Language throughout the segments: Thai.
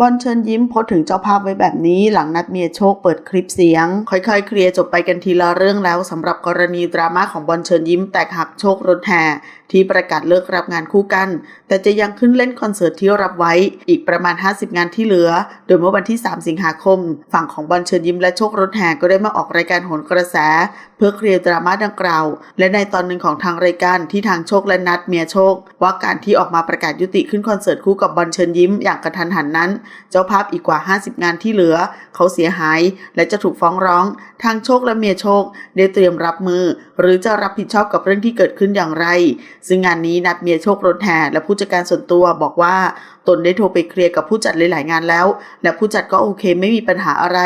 บอลเชิญยิ้มโพสถึงเจ้าภาพไว้แบบนี้ หลังนัดเมียโชคเปิดคลิปเสียง ค่อยๆ เคลียร์จบไปกันทีละเรื่องแล้วสำหรับกรณีดราม่าของบอลเชิญยิ้มแตกหักโชครถแห่ที่ประกาศเลิกรับงานคู่กัน แต่จะยังขึ้นเล่นคอนเสิร์ตที่รับไว้อีกประมาณ 50 งานที่เหลือ โดยเมื่อวันที่ 3 สิงหาคม ฝั่งของบอลเชิญยิ้มและโชครถแห่ก็ได้มาออกรายการโหนกระแส เพื่อเคลียร์ดราม่าดังกล่าว และในตอนหนึ่งของทางรายการที่ทางโชคและนัดเมียโชค ว่าการที่ออกมาประกาศยุติขึ้นคอนเสิร์ตคู่กับบอลเชิญยิ้มอย่างกระทันหันนั้นเจ้าภาพอีกกว่า 50 งานที่เหลือ เขาเสียหาย และจะถูกฟ้องร้อง ทางโชคและเมียโชคได้เตรียมรับมือหรือจะรับผิดชอบกับเรื่องที่เกิดขึ้นอย่างไร ซึ่งงานนี้นัดเมียโชครถแห่และผู้จัดการส่วนตัวบอกว่า ตนได้โทรไปเคลียร์กับผู้จัดหลายๆงานแล้ว และผู้จัดก็โอเคไม่มีปัญหาอะไร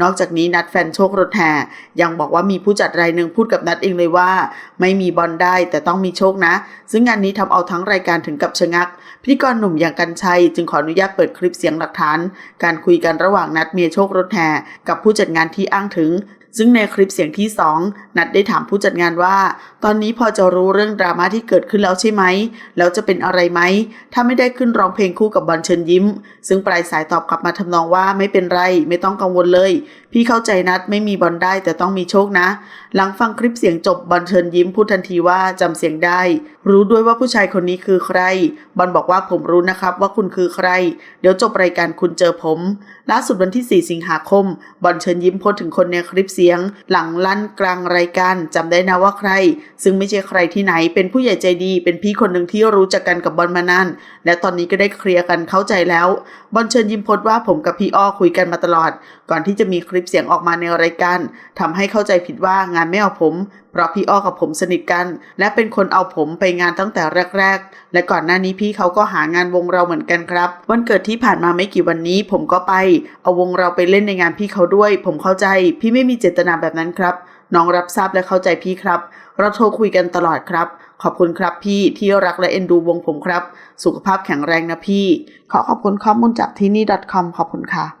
นอกจากนี้นัดแฟนโชครถแห่ยังบอกว่ามีผู้จัดรายหนึ่งพูดกับนัดเองเลยว่า ไม่มีบอลได้แต่ต้องมีโชคนะ ซึ่งงานนี้ทำเอาทั้งรายการถึงกับชะงัก พิธีกรหนุ่มอย่างกันชัย จึงขออนุญาตเปิดคลิปเสียงหลักฐาน การคุยกันระหว่างนัดเมียโชครถแห่กับผู้จัดงานที่อ้างถึง ซึ่งในคลิปเสียงที่ 2 นัดได้ถามผู้จัดงานว่า ตอนนี้พอจะรู้เรื่องดราม่าที่เกิดขึ้นแล้วใช่ไหม แล้วจะเป็นอะไรไหม ถ้าไม่ได้ขึ้นร้องเพลงคู่กับบอลเชิญยิ้ม ซึ่งปลายสายตอบกลับมาทำนองว่าไม่เป็นไร ไม่ต้องกังวลเลย พี่เข้าใจนัดไม่มีบอลได้แต่ต้องมีโชคนะ หลังฟังคลิปเสียงจบบอลเชิญยิ้มพูดทันทีว่าจำเสียงได้ รู้ด้วยว่าผู้ชายคนนี้คือใคร บอลบอกว่าผมรู้นะครับว่าคุณคือใคร เดี๋ยวจบรายการคุณเจอผม ล่าสุดวันที่ 4 สิงหาคม บอลเชิญยิ้มโพสถึงคนในคลิปเสียงหลังลั่นกลางรายการจำได้นะว่าใคร ซึ่งไม่ใช่ใครที่ไหนเป็นผู้ใหญ่ใจดี เป็นพี่คนหนึ่งที่รู้จักกันกับบอลมานานและตอนนี้ก็ได้เคลียร์กันเข้าใจแล้ว บอลเชิญยิ้มพดว่าผมกับพี่อ้อคุยกันมาตลอด ก่อนที่จะมีคลิปเสียงออกมาในรายการทำให้เข้าใจผิดว่างานไม่เอาผมเพราะพี่อ้อกับผมสนิทกัน และเป็นคนเอาผมไปงานตั้งแต่แรก ๆ และก่อนหน้านี้พี่เขาก็หางานวงเราเหมือนกันครับ วันเกิดที่ผ่านมาไม่กี่วันนี้ ผมก็ไป เอาวงเราไปเล่นในงานพี่เขาด้วย ผมเข้าใจ พี่ไม่มีเจตนาแบบนั้นครับ น้องรับทราบและเข้าใจพี่ครับ เราโทรคุยกันตลอดครับ ขอบคุณครับพี่ที่รักและเอ็นดูวงผมครับ สุขภาพแข็งแรงนะพี่ ขอขอบคุณข้อมูลจากที่นี่ .com ขอบคุณค่ะ